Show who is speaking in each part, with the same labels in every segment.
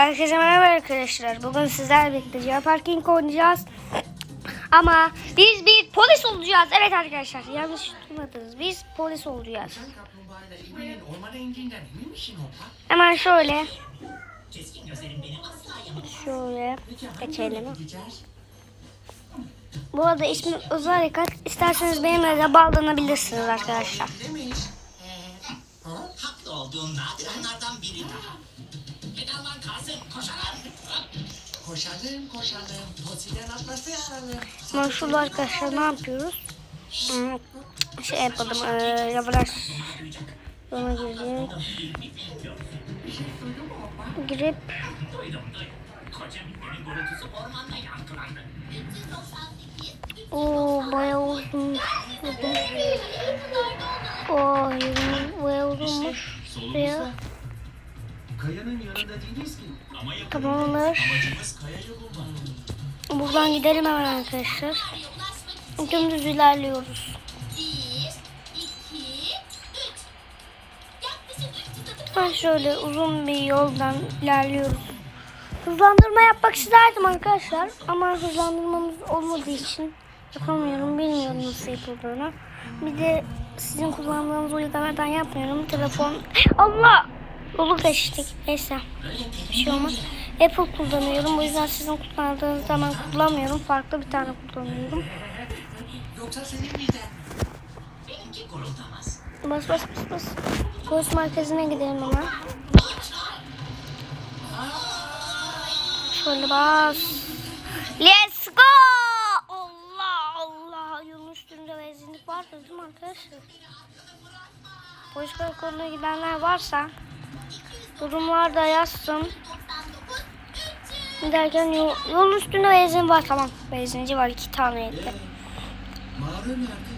Speaker 1: Herkese merhaba arkadaşlar. Bugün sizlerle birlikte Cevap Parking oynayacağız. Ama biz bir polis olacağız. Evet arkadaşlar yanlış duymadınız. Biz polis olacağız. Hemen şöyle. Şöyle geçelim. Bu arada ismi Özel Dikkat. İsterseniz benimle de bağlanabilirsiniz arkadaşlar.
Speaker 2: Haklı olduğun nadir anlardan biri daha. Pedallan kalsın koşalım. Koşalım koşalım. Tosiden atlasayalım.
Speaker 1: Ama şurada arkadaşlar ne yapıyoruz? Hmm, Şey yapalım. Ee, yavaş. Yola girdik. Girip Oo bayağı uzun. Oo bayağı uzunmuş. Buraya
Speaker 2: Kayanın yanında değiliz ki. Ama
Speaker 1: tamamlar.
Speaker 2: amacımız kayayı bulmak.
Speaker 1: Buradan gidelim hemen arkadaşlar. Dümdüz ilerliyoruz. Ben şöyle uzun bir yoldan ilerliyoruz. Hızlandırma yapmak isterdim arkadaşlar. Ama hızlandırmamız olmadığı için yapamıyorum. Bilmiyorum nasıl yapıldığını. Bir de sizin kullandığınız uygulamadan yapmıyorum. Telefon... Allah! Yolu geçtik. Neyse. Bir şey olmaz. Apple kullanıyorum. O yüzden sizin kullandığınız zaman kullanmıyorum. Farklı bir tane kullanıyorum.
Speaker 2: Yoksa senin miden mi? Benimki guruldamaz.
Speaker 1: Bas bas bas bas. Polis merkezine gidelim hemen. Şöyle bas. Let's go! Allah Allah. Yolun üstünde benzinlik var değil mi arkadaşlar? Polis karakoluna gidenler varsa durumlarda yazsın. Giderken yol, yolun üstünde benzin var tamam. Benzinci var iki tane evde.
Speaker 2: Mağara nerede?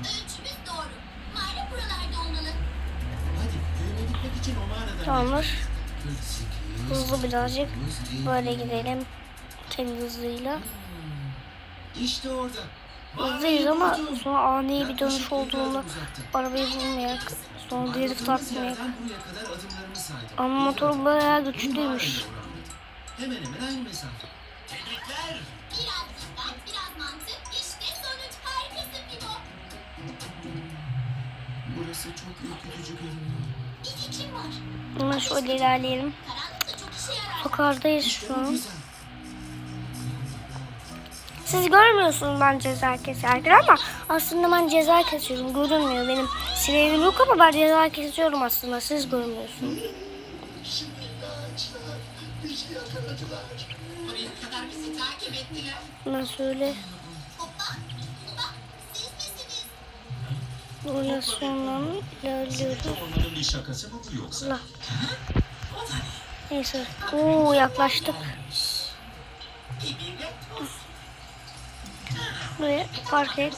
Speaker 3: Ölçümüz doğru. Mağara buralarda olmalı.
Speaker 2: Hadi köyüne gitmek için o mağaradan.
Speaker 1: Tamamdır.
Speaker 2: 48,
Speaker 1: Hızlı birazcık.
Speaker 2: 150.
Speaker 1: Böyle gidelim. Kendi hızıyla.
Speaker 2: İşte orada.
Speaker 1: Hızlıyız ama sonra ani bir dönüş olduğunda arabayı bulmayak. Sonra
Speaker 2: adımlarımı saydım.
Speaker 1: Ama motor bayağı güçlüymüş.
Speaker 2: Hemen hemen aynı mesafe. Tebrikler.
Speaker 3: Biraz dikkat, biraz mantık. İşte sonuç. Harikasın Bibo.
Speaker 2: Burası çok ürkütücü görünüyor.
Speaker 3: Bir fikrim var.
Speaker 1: Hemen şöyle ilerleyelim.
Speaker 3: Karanlıkta çok işe yarar.
Speaker 1: Sokardayız şu an. Siz görmüyorsunuz ben ceza keserken ama aslında ben ceza kesiyorum. Görünmüyor benim silerim yok ama ben ceza kesiyorum aslında. Siz görmüyorsunuz.
Speaker 3: Misiniz?
Speaker 1: böyle sondan ilerliyoruz.
Speaker 2: Onların bir şakası mı bu yoksa?
Speaker 1: Neyse. Oo yaklaştık. Buraya park et.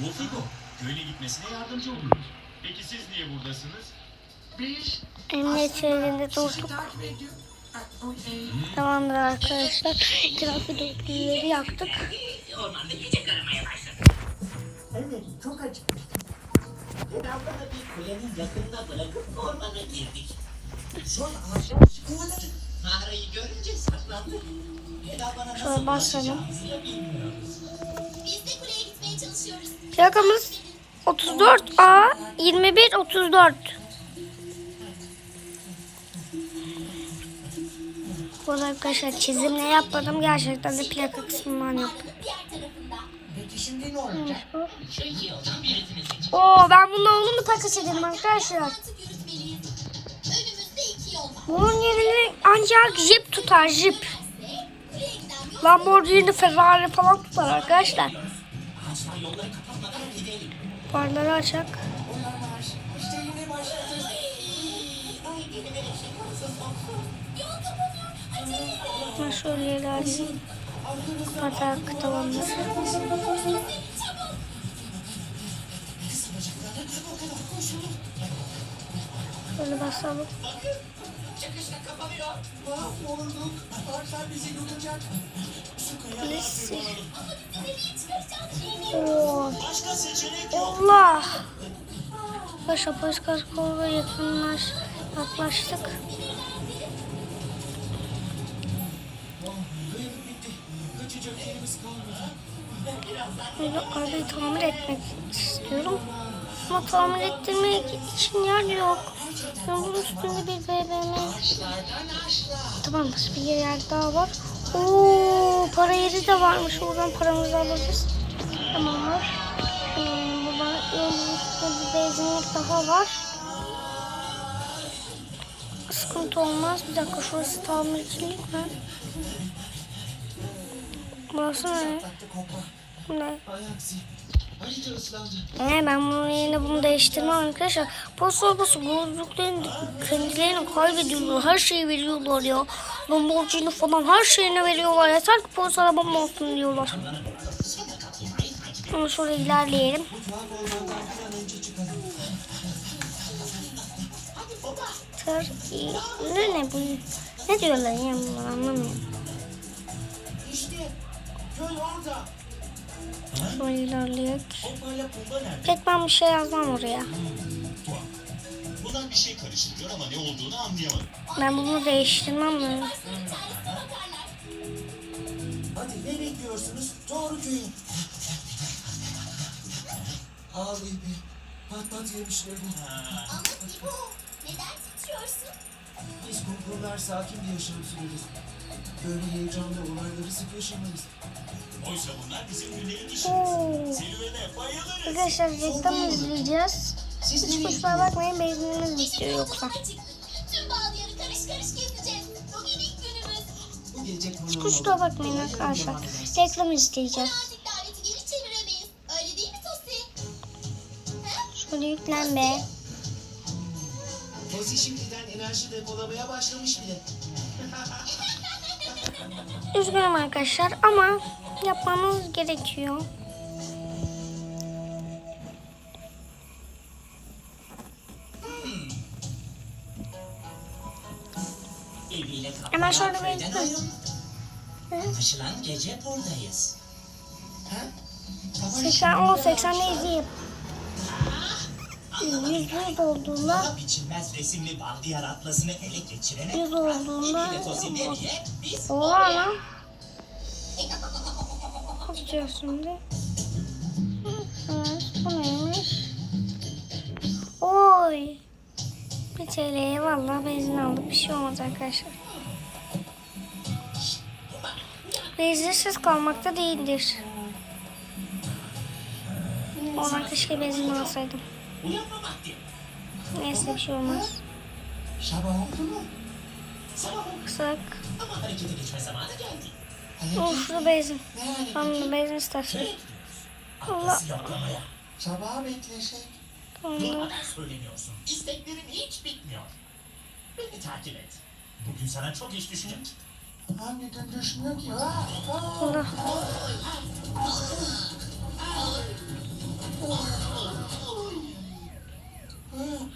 Speaker 4: Bu Figo, köyüne gitmesine yardımcı oluyoruz. Peki siz niye buradasınız?
Speaker 2: Biz
Speaker 1: Emniyet şeridinde durduk.
Speaker 2: ediyor.
Speaker 1: Tamamdır arkadaşlar. Trafik dörtlüleri yaktık.
Speaker 2: Ormanda yiyecek aramaya başladık. Evet, çok acıkmıştık. Pedalları bir kulenin yakınına bırakıp ormana girdik. Son ağaçlar sıkıladık. Mağarayı görünce saklandık. Pedallara
Speaker 1: Şöyle basalım.
Speaker 3: Biz de kuleye gitmeye çalışıyoruz.
Speaker 1: Plakamız 34 A 21 34. Bu arada arkadaşlar çizimle yapmadım. Gerçekten de plaka kısmından yaptım.
Speaker 3: Diğer tarafında.
Speaker 2: Peki şimdi ne olacak? Şu iki yoldan birisini seçin.
Speaker 1: Oo ben bununla oğlumu takas ederim arkadaşlar. Bunun yerini ancak jip tutar jip. Lamborghini, Ferrari falan tutar arkadaşlar. Farları açak. Ben şöyle ilerleyeyim. Patak tamamdır. Şöyle basalım.
Speaker 2: Çıkışta kapanıyor. Mahvolduk. Ağaçlar bizi yutacak. Su kaya.
Speaker 1: Neyse.
Speaker 3: Nereye?
Speaker 1: Oo.
Speaker 2: Başka seçenek yok.
Speaker 1: Allah. Paşa polis karakoluna yakınlaş. Yaklaştık. Böyle arabayı tamir etmek istiyorum. Ama tamir ettirmek için yer yok. Ben bunun üstünde bir BBM. Tamamdır bir yer daha var. Oo, para yeri de varmış. Oradan paramızı alırız. Tamamdır. Hmm, buradan yolun üstünde bir benzinlik daha var. Sıkıntı olmaz. Bir dakika şurası tamircilik mi? Burası ne? Ne? Ee, ben bunun yerine bunu değiştirmem arkadaşlar. Posta arabası gözlüklerini kendilerini kaybediyorlar. Her şeyi veriyorlar ya. Lamborghini falan her şeyini veriyorlar. Yeter ki posta arabam olsun diyorlar. Ama şöyle ilerleyelim. Tır, ne ne bu? Ne diyorlar ya bunlar anlamıyorum.
Speaker 2: İşte köy orada.
Speaker 4: Pumba nerede?
Speaker 1: Pek ben bir şey yazmam oraya.
Speaker 4: Bunlar bir şey karıştırıyor ama ne olduğunu anlayamadım.
Speaker 1: Ben bunu değiştirmem lazım.
Speaker 2: Hadi ne bekliyorsunuz? Doğru köye. Ağlayıp bir pat pat yemişler bu.
Speaker 3: Ama İbo, neden titriyorsun?
Speaker 2: Biz kumkurlar sakin bir yaşam süreriz. Böyle heyecanlı olayları sık yaşamayız.
Speaker 4: Oysa bunlar bizim gündelik işimiz. Serüvene bayılırız.
Speaker 1: Arkadaşlar reklam izleyeceğiz.
Speaker 2: Siz
Speaker 1: Hiç kusura bakmayın benzinimiz bitiyor yoksa.
Speaker 3: Tüm bağlayanı karış karış gezeceğiz. Bugün ilk günümüz.
Speaker 2: Konuğum
Speaker 1: Kusura bakmayın arkadaşlar. Reklam izleyeceğiz.
Speaker 3: Nazik daveti geri çeviremeyiz. Öyle değil mi Tosi?
Speaker 1: Şöyle yüklen be.
Speaker 2: Tozi şimdiden enerji depolamaya başlamış bile.
Speaker 1: Üzgünüm arkadaşlar ama yapmamız gerekiyor. Hemen şöyle bir-.
Speaker 2: Anlaşılan gece buradayız. Ha? Tamam
Speaker 1: 80, o 80'de izleyeyim. Yüz yüz olduğunda
Speaker 2: Daha biçilmez resimli Baldiyar atlasını ele geçirene
Speaker 1: yüz olduğunda Oha lan. Bakacağız şimdi. Evet, bu neymiş? Oy. Bir TL'ye vallahi benzin aldık. Bir şey olmaz arkadaşlar. Benzinsiz kalmakta değildir. Ona keşke benzin alsaydım. Neyse bir şey olmaz.
Speaker 2: Sabah oldu mu? Sabah oldu
Speaker 1: Kısak.
Speaker 2: ama harekete geçme zamanı geldi.
Speaker 1: Benzin.
Speaker 2: Yani
Speaker 1: Tam da benzin istasyonu. Allah.
Speaker 2: yoklamaya. Sabaha beklesek.
Speaker 1: Tamam.
Speaker 2: Durmadan söyleniyorsun. İsteklerin hiç bitmiyor. Beni takip et. Bugün sana çok iş düşecek. Hangi gün düşmüyor ki?
Speaker 1: Allah.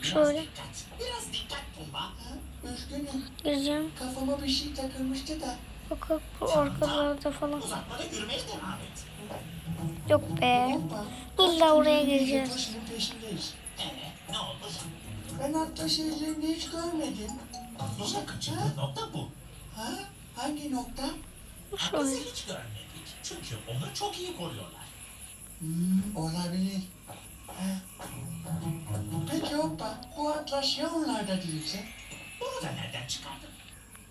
Speaker 1: Şöyle
Speaker 2: Dikkat. Biraz dikkat Pumba.
Speaker 5: Üzgünüm.
Speaker 1: gireceğim.
Speaker 5: Kafama bir şey takılmıştı da.
Speaker 1: Bakıp bu arkalarda falan. Yok be. İlla oraya gireceğiz.
Speaker 5: Ben hatta şehirlerini hiç görmedim.
Speaker 2: Bize kaçırdığın nokta bu.
Speaker 5: Ha? Hangi nokta?
Speaker 1: Şöyle.
Speaker 2: hiç görmedik. Çünkü onu çok iyi koruyorlar.
Speaker 5: Hmm, olabilir. Ha. Peki hoppa. Bu atlas ya onlarda değilse?
Speaker 2: Bunu da nereden çıkardın?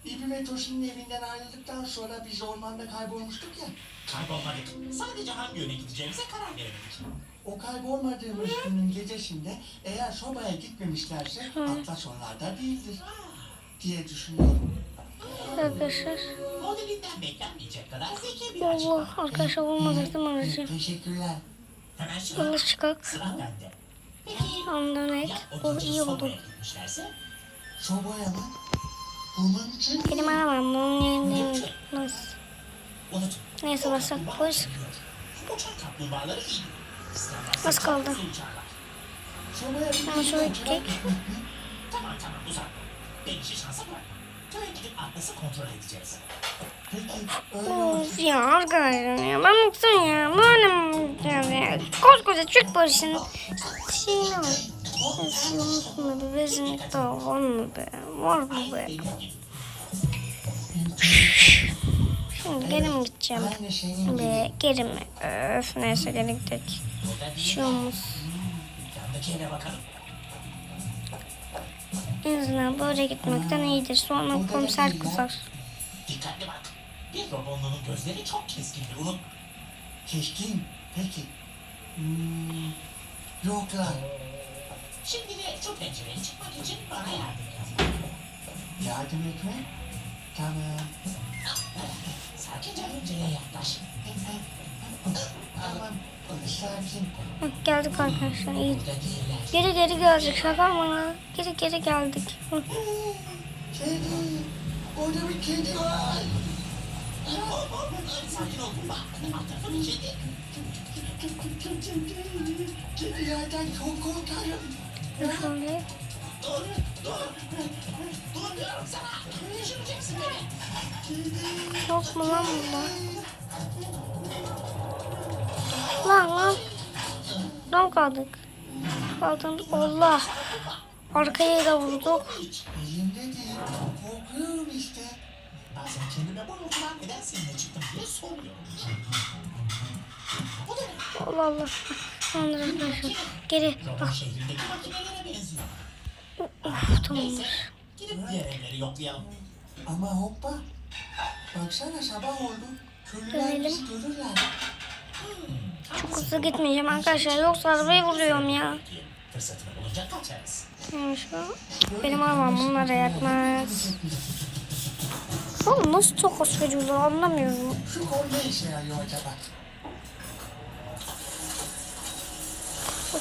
Speaker 5: İbi ve Tosin'in evinden ayrıldıktan sonra biz ormanda kaybolmuştuk ya.
Speaker 2: Kaybolmadık. Sadece hangi yöne gideceğimize karar veremedik.
Speaker 5: O kaybolmadığımız günün gecesinde eğer sobaya gitmemişlerse atlas onlarda değildir diye düşünüyorum.
Speaker 1: Arkadaşlar.
Speaker 2: Modelinden beklenmeyecek kadar zeki bir
Speaker 1: Allah
Speaker 2: açıklama.
Speaker 1: arkadaşlar olmadıktım aracı.
Speaker 5: Teşekkürler.
Speaker 2: Hemen şimdi
Speaker 1: Yola çıkak.
Speaker 2: sıra bende. Peki
Speaker 1: Anlamak.
Speaker 2: ya
Speaker 1: O iyi oldu.
Speaker 2: sobaya gitmişlerse?
Speaker 5: Sobaya mı?
Speaker 1: Benim arabam bunun yerinde nasıl? Neyse basak.
Speaker 2: İsterlerse
Speaker 1: Az kaldı. Ama şöyle gidecek.
Speaker 2: Tamam tamam uzatma. Beni işi şansa bırak. Köye gidip Atlas'ı kontrol edeceğiz.
Speaker 1: Of ya arkadaşlar ya ben bıktım ya. Mi yapacağız ya? Koskoca Türk polisinin şeyini var. Yunus mu be? Bezin daha var mı be? Var mı be? Şimdi geri mi gideceğim? Be geri mi? Öf neyse geri gidelim. Bir şey
Speaker 2: bakalım.
Speaker 1: En azından böyle gitmekten iyidir. Sonra komiser kızar.
Speaker 2: Dikkatli bak. Bir robonluğun gözleri çok keskindir. Unut.
Speaker 5: Keskin. Peki. Hmm, yoklar.
Speaker 2: Şimdi de şu pencereye çıkmak için bana yardım et.
Speaker 5: Yardım etme. Tamam.
Speaker 2: Sakince pencereye yaklaş.
Speaker 5: Tamam. Sakin.
Speaker 1: Hah, geldik arkadaşlar iyi. Geri geri geldik şaka mı? Geri geri geldik. Hı.
Speaker 5: Kedi. Orada bir kedi var.
Speaker 2: Sakin ol. Bak. Alt tarafı bir kedi.
Speaker 5: Kedilerden çok korkarım.
Speaker 1: Şöyle.
Speaker 2: Dur. Beni.
Speaker 1: Yok mu lan burada? Lan lan. Lan kaldık. Kaldık. Allah. Arkaya da vurduk. Allah Allah. Tamamdır arkadaşlar. Geri. Bak.
Speaker 2: makinelere benziyor.
Speaker 1: Uf, tamamdır.
Speaker 2: Evleri yoklayalım.
Speaker 5: Ama hoppa. Baksana sabah oldu. Köylüler bizi görürler.
Speaker 1: Çok hızlı gitmeyeceğim arkadaşlar. Yoksa arabayı vuruyorum ya.
Speaker 2: Fırsatını bulunca kaçarız.
Speaker 1: Neymiş bu? Benim arabam bunlara yetmez. Oğlum nasıl çok veriyorlar anlamıyorum.
Speaker 5: Şu kol ne işe yarıyor acaba?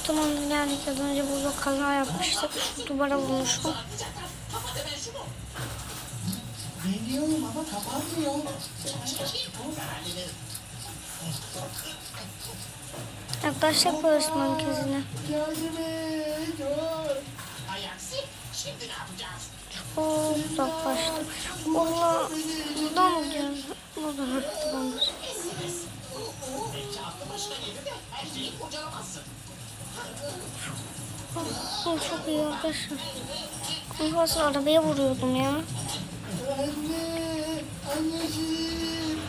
Speaker 1: O tamamdır geldik az önce burada kaza yapmıştık. Şu duvara vurmuşum.
Speaker 5: Deniyorum ama kapanmıyor.
Speaker 2: Şey bu.
Speaker 1: Yaklaştık polis merkezine. Çok uzaklaştık. Allah buradan mı gidiyoruz? Buradan bana.
Speaker 2: Belki aklı başına gelir de her şeyi kocalamazsın.
Speaker 1: Oğlum çok iyi arkadaşlar. Kafası arabaya vuruyordum ya.
Speaker 5: Anne. Anneciğim.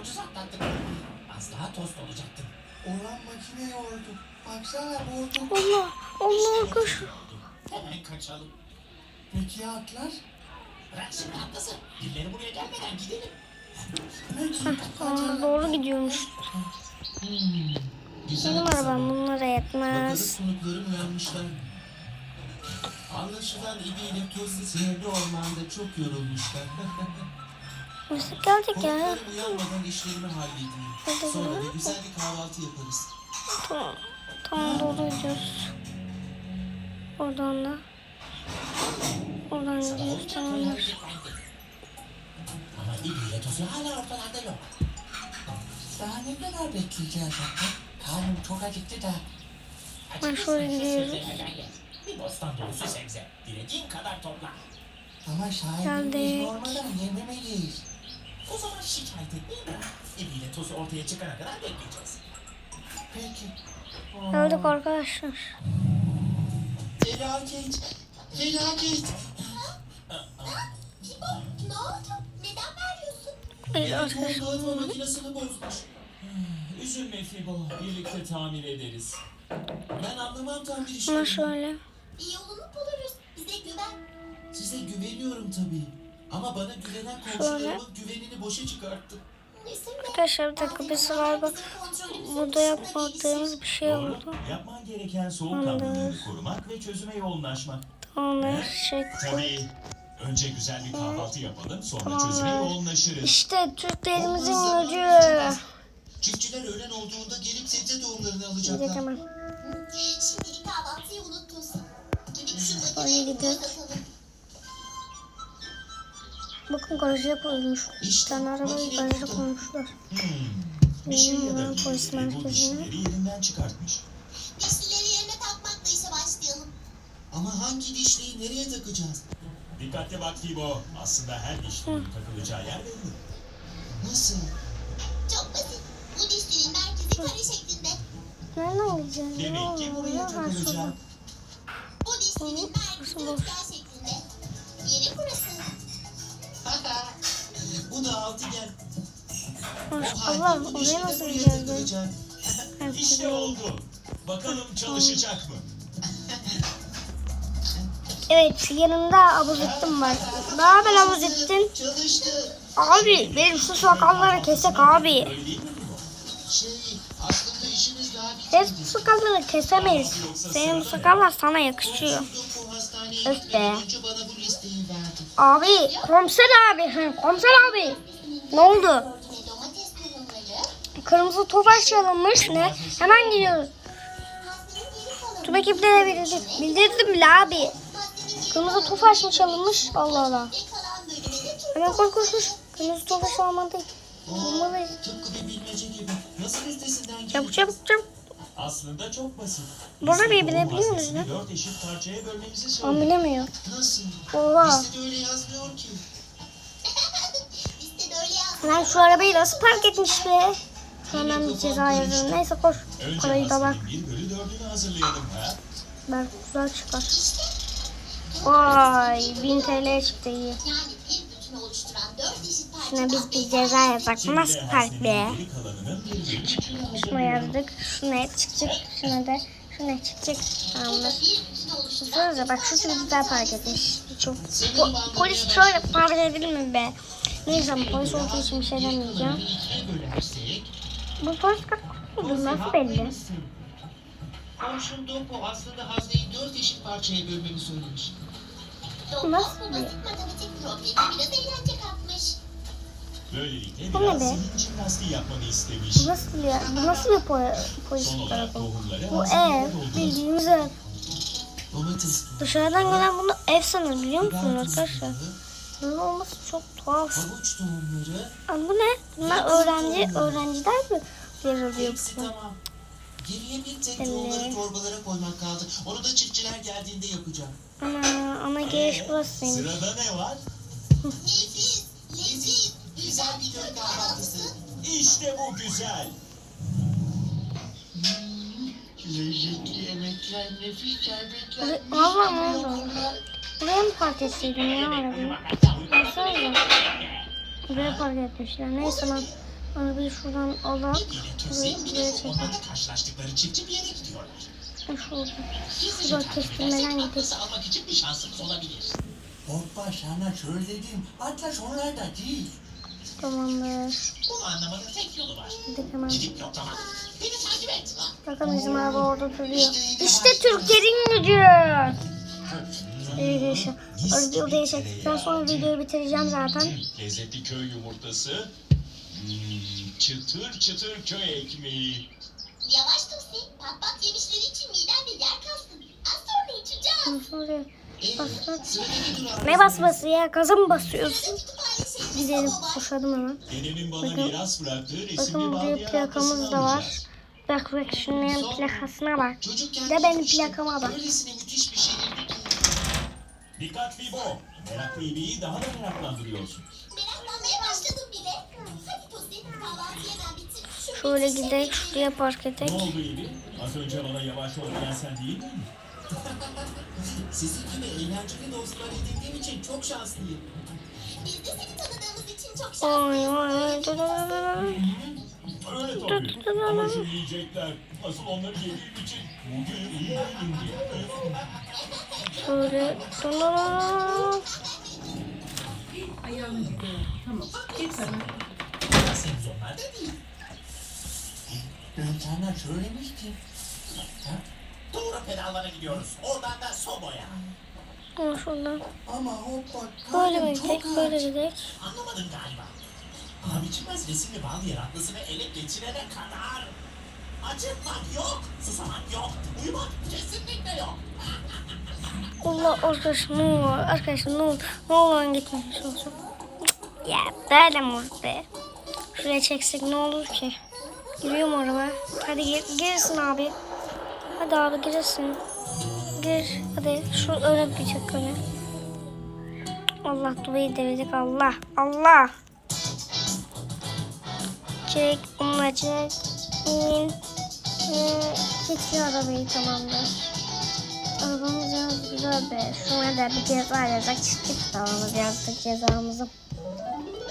Speaker 2: Ucuz atlattık. Az daha tost olacaktın.
Speaker 5: Olan makine yordu. Baksana vurdu.
Speaker 1: Allah Allah arkadaşlar.
Speaker 2: Hemen kaçalım.
Speaker 5: Peki ya atlar?
Speaker 2: Bırak şimdi atlasın. Birileri buraya gelmeden gidelim.
Speaker 1: Aa, doğru gidiyormuş. Benim arabam bunlara yetmez.
Speaker 6: Anlaşılan İbi ile Tosi sihirli ormanda çok yorulmuşlar.
Speaker 1: Nasıl geldik ya?
Speaker 6: Uyanmadan işlerimi halledeyim. Sonra da güzel bir kahvaltı yaparız.
Speaker 1: Tamam. Tamam doğru gidiyoruz. Oradan da. Oradan gidiyoruz tamamdır.
Speaker 2: Yok.
Speaker 5: Daha ne kadar bekleyeceğiz hatta? Karnım çok acıktı da.
Speaker 1: Ben şöyle gidiyorum.
Speaker 2: Bir bostan dolusu sebze. Dilediğin kadar topla.
Speaker 5: Ama sahibimiz olmadan yememeliyiz.
Speaker 2: O zaman şikayet etmeyi bırak. İbi ile Tosi ortaya çıkana kadar bekleyeceğiz.
Speaker 5: Peki.
Speaker 1: Geldik arkadaşlar.
Speaker 6: Felaket! Felaket!
Speaker 3: Pipo ne oldu? Neden bağırıyorsun?
Speaker 1: Evet arkadaşlar.
Speaker 6: makinesini bozmuş. Üzülme Fibo, birlikte tamir ederiz. Ben anlamam tamir
Speaker 1: Ama
Speaker 6: işlerinden.
Speaker 1: şöyle.
Speaker 3: Bir yolunu buluruz. Bize güven.
Speaker 6: Size güveniyorum tabii. Ama bana güvenen komşularımın güvenini boşa
Speaker 3: be?
Speaker 1: Arkadaşlar bir dakika bir sıra bak. Burada yapmadığımız bir şey
Speaker 4: Doğru.
Speaker 1: oldu.
Speaker 4: Yapman gereken soğukkanlılığını korumak ve çözüme yoğunlaşmak.
Speaker 1: Tamamdır. Şey
Speaker 4: Tabii. Önce güzel bir kahvaltı yapalım, sonra
Speaker 1: Tamam.
Speaker 4: çözüme yoğunlaşırız.
Speaker 1: İşte Türklerimizin gücü.
Speaker 6: Çiftçiler öğlen olduğunda gelip sebze tohumlarını
Speaker 1: Bir de
Speaker 6: alacaklar.
Speaker 1: tamam.
Speaker 3: Şimdilik kahvaltıyı unuttun sen. Gidip şu
Speaker 1: Öyle
Speaker 3: makineyi
Speaker 1: gidiyoruz.
Speaker 3: kapatalım.
Speaker 1: Bakın garaja koymuş. Bir
Speaker 6: İşte
Speaker 1: tane arabayı garaja koymuşlar.
Speaker 4: Hmm. Bir şey ya da
Speaker 1: Hmm, polis
Speaker 4: birileri bu
Speaker 1: merkezine.
Speaker 4: dişleri yerinden çıkartmış.
Speaker 3: Dişlileri yerine takmakla işe başlayalım.
Speaker 6: Ama hangi dişliği nereye takacağız?
Speaker 4: Dikkatli bak Fibo. Aslında her dişlerin takılacağı yer belli.
Speaker 6: Nasıl?
Speaker 3: Çok basit. kare şeklinde.
Speaker 1: Nereden gideceğiz?
Speaker 6: Demek ki buraya takılacağım.
Speaker 3: Bu dişlinin merkezi
Speaker 1: Burası boş.
Speaker 3: dörtgen şeklinde. Yeri burası.
Speaker 6: Bu da altıgen.
Speaker 1: Allah
Speaker 6: bu
Speaker 1: oraya nasıl
Speaker 6: takılacak.
Speaker 1: Evet,
Speaker 6: İşte oldu. Bakalım çalışacak mı?
Speaker 1: Evet yanımda abuzettin var. Ne haber abuzettin?
Speaker 2: Çalıştı.
Speaker 1: Abi benim şu sakalları kesek abi.
Speaker 6: Mi bu?
Speaker 1: Sakalları kesemeyiz. Senin bu sakallar sana yakışıyor. Öf be. Abi komiser abi. Komiser abi. Ne oldu? Kırmızı tofaş çalınmış ne? Hemen gidiyoruz. Tüm ekiplere. Bildirdim bile abi. Kırmızı tofaş mı çalınmış? Allah Allah. Hemen koş koş koş. Kırmızı tofaş almadı. Bulmalıyız. Çabuk çabuk çabuk.
Speaker 6: Aslında çok basit.
Speaker 1: Bir
Speaker 6: tohum
Speaker 1: bilebiliyor
Speaker 6: listesini
Speaker 1: musun?
Speaker 6: Dört eşit parçaya bölmemizi söylüyor.
Speaker 1: bilemiyor.
Speaker 2: Nasıl?
Speaker 1: Oha.
Speaker 2: Listede öyle yazmıyor ki.
Speaker 1: Lan şu arabayı nasıl park etmiş be? Hemen bir ceza yazıyorum. Neyse koş.
Speaker 6: Önce
Speaker 1: Parayı da bak.
Speaker 6: bir bölü dördünü hazırlayalım ha.
Speaker 1: Ben güzel çıkar. Vay 1000 TL çıktı iyi. Şuna biz bir ceza yazak. Bu nasıl
Speaker 6: Şimdi
Speaker 1: park be?
Speaker 6: hastanenin geri kalanının bir bölü üçünü
Speaker 1: Şuna yazdık. Şuna çıkacak. Şuna da. Şuna çıkacak. Tamamdır. Şöyle bak şu çok güzel park etmiş. Çok. Po- polis şöyle park edilir mi be? Neyse ama polis olduğu için bir şey demeyeceğim. Bu polis kaçmadı nasıl belli?
Speaker 2: komşum Dumpo aslında hazneyi dört eşit parçaya bölmemi söylemiş.
Speaker 1: Nasıl
Speaker 3: bu.
Speaker 6: Böylelikle
Speaker 1: Bu ne
Speaker 6: biraz
Speaker 1: be?
Speaker 6: zihin jimnastiği yapmanı istemiş.
Speaker 1: Bu nasıl ya? Bu nasıl bir po-
Speaker 6: olarak
Speaker 1: tarafı? Bu ev. Bildiğimiz ev. Dışarıdan gelen bunu ev sanır biliyor musunuz arkadaşlar? Bunun olması çok tuhaf. Ama bu ne? Bunlar öğrenci, öğrenciler mi yer alıyor
Speaker 2: hepsi
Speaker 1: bunu?
Speaker 2: tamam. Geriye bir tek
Speaker 1: Evet.
Speaker 2: tohumları torbalara koymak kaldı. Onu da çiftçiler geldiğinde yapacağım.
Speaker 1: Ana, ana giriş burasıymış.
Speaker 6: Sırada ne var?
Speaker 3: Leziz, leziz,
Speaker 2: Güzel bir köy kahvaltısı.
Speaker 6: İşte bu güzel.
Speaker 2: Lezzetli yemekler, nefis şerbetler,
Speaker 1: valla ne oldu? Buraya mı park etseydim ya arabayı? Baksanıza. Buraya park etmişler. Neyse ben arabayı şuradan alıp
Speaker 2: Bir de
Speaker 1: buraya,
Speaker 2: ormanda karşılaştıkları çiftçi bir yere gidiyorlar.
Speaker 1: Kestirmeden
Speaker 2: edersek
Speaker 1: gideyim.
Speaker 2: Atlas'ı almak için bir şansımız olabilir.
Speaker 5: Hoppa sana söyledim. Atlas onlarda değil.
Speaker 1: Tamamdır.
Speaker 2: Bunu anlamanın tek yolu var.
Speaker 1: Gidip hemen.
Speaker 2: Gidip yoklamak. Beni takip et.
Speaker 1: Bakın bizim araba orada duruyor.
Speaker 2: İşte
Speaker 1: İşte Türklerin gücü. İyi yaşa. Öyle odaya çektikten sonra videoyu bitireceğim zaten.
Speaker 6: Lezzetli köy yumurtası. Hmm, çıtır çıtır köy ekmeği.
Speaker 3: Yavaş Tosi, pat pat yemişleri
Speaker 1: Ne basması ya? Gaza mı basıyorsun? Gidelim. Koşalım hemen. Bakın-
Speaker 6: miras bıraktığı resimli
Speaker 1: Bakın buraya plakamız da var. Bak bak şunların plakasına bak. Bir de benim plakama bak.
Speaker 2: Ki.
Speaker 6: Dikkat Fibo. Meraklı ibiyi daha da meraklandırıyorsun.
Speaker 3: Meraklanmaya başladım bile. Hadi Tosi, kahvaltıyı hemen bitir. Şu
Speaker 1: Şöyle gidelim. Şuraya park
Speaker 6: Ne
Speaker 1: edelim.
Speaker 6: oldu İbi? Az önce bana yavaş ol diyen sen değil mi?
Speaker 5: Sizin gibi eğlenceli dostlar edindiğim için çok şanslıyım.
Speaker 3: Biz de seni tanıdığımız için çok şanslıyız.
Speaker 1: Oy oy oy. dur, dur, dur.
Speaker 6: Öyle tabii.
Speaker 1: tut, tut,
Speaker 6: Ama
Speaker 1: tut.
Speaker 6: şu yiyecekler. Asıl onları yediğim için bugün iyi günümdü.
Speaker 1: Şöyle. Dur, dur, dur, dur.
Speaker 2: Seniz onlar da değil.
Speaker 5: Ben sana söylemiştim.
Speaker 2: Doğru pedallara gidiyoruz. Oradan da Sobo'ya.
Speaker 1: Dur şuradan.
Speaker 5: Ama hoppa
Speaker 1: Böyle
Speaker 5: çok
Speaker 1: gidecek? Böyle
Speaker 5: aç.
Speaker 1: gidecek.
Speaker 2: Anlamadın galiba. Ama biçilmez resimli bal yer atlasını ele geçirene kadar acıkmak yok, susamak yok, uyumak kesinlikle yok.
Speaker 1: Allah arkadaşım ne olur. Arkadaşım ne olur. Ne olur gitmeyin. Şu olsun. Ya böyle mi be? Şuraya çeksek ne olur ki? Giriyor mu araba? Hadi gir, girsin abi. Hadi abi girsin. Gir. Hadi şu öne bir çek öne. Allah dubayı devirdik Allah. Allah. Çek. Onunla çek. Ve keçi arabayı tamamdır. Arabamız yalnız güzel be. Şuna da bir ceza yazacak. Çıkıp tamamız yazdık cezamızı.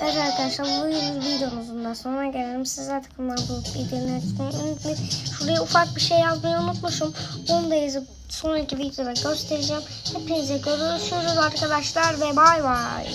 Speaker 1: Evet arkadaşlar bu videomuzun da sonuna gelelim. Sizler de kanalıma bulup bildirimleri açmayı unutmayın. Şuraya ufak bir şey yazmayı unutmuşum. Onu da yazıp sonraki videoda göstereceğim. Hepinize görüşürüz arkadaşlar ve bay bay.